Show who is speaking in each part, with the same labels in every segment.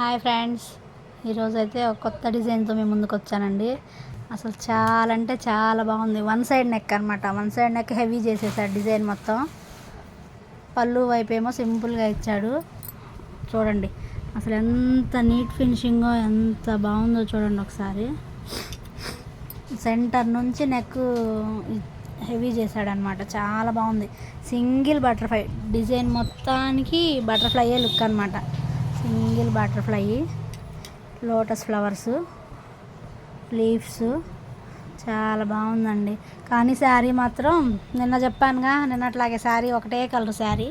Speaker 1: Hi friends. ఈరోజైతే ఒక కొత్త డిజైన్తో మేము ముందుకు వచ్చానండి అసలు చాలా అంటే చాలా బాగుంది. వన్ సైడ్ నెక్ అనమాట వన్ సైడ్ నెక్ హెవీ చేసేసాడు డిజైన్ మొత్తం. పళ్ళు వైపు ఏమో సింపుల్గా ఇచ్చాడు. చూడండి. అసలు ఎంత నీట్ ఫినిషింగో ఎంత బాగుందో చూడండి ఒకసారి. సెంటర్ నుంచి నెక్ హెవీ చేశాడనమాట చాలా బాగుంది. Single butterfly. డిజైన్ మొత్తానికి బటర్ఫ్లైయే లుక్ అనమాట single butterfly lotus flowers leaves. చాలా బాగుందండి. కానీ శారీ మాత్రం నిన్న చెప్పానుగా నిన్నట్లాగే శారీ ఒకటే కలర్ శారీ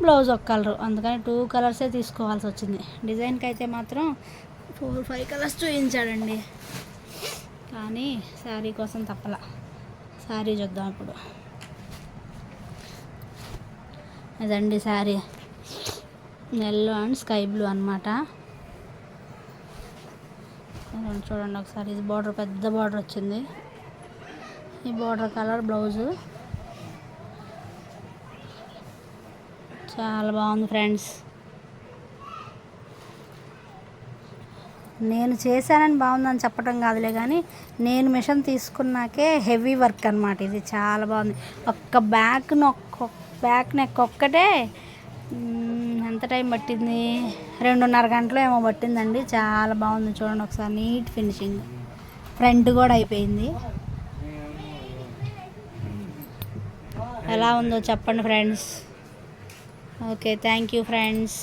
Speaker 1: బ్లౌజ్ ఒక కలరు. అందుకని టూ కలర్సే తీసుకోవాల్సి వచ్చింది. డిజైన్కి అయితే మాత్రం ఫోర్ ఫైవ్ కలర్స్ చూపించాడండి. కానీ శారీ కోసం తప్పల. శారీ చూద్దాం ఇప్పుడు. అదండి sari. Yellow and sky blue అనమాట చూడండి ఒకసారి. ఇది బార్డర్ పెద్ద బార్డర్ వచ్చింది. ఈ బార్డర్ కలర్ బ్లౌజు. చాలా బాగుంది ఫ్రెండ్స్. నేను చేశానని బాగుందని చెప్పడం కాదులే కానీ నేను మిషన్ తీసుకున్నాకే హెవీ వర్క్ అనమాట ఇది. చాలా బాగుంది. ఒక్క బ్యాక్ నొక్క బ్యాక్ నెక్ ఒక్కటే ఎంత టైం పట్టింది. రెండున్నర గంటలు ఏమో పట్టిందండి. చాలా బాగుంది చూడండి ఒకసారి నీట్ ఫినిషింగ్. ఫ్రంట్ కూడా అయిపోయింది. ఎలా ఉందో చెప్పండి friends. Okay thank you friends.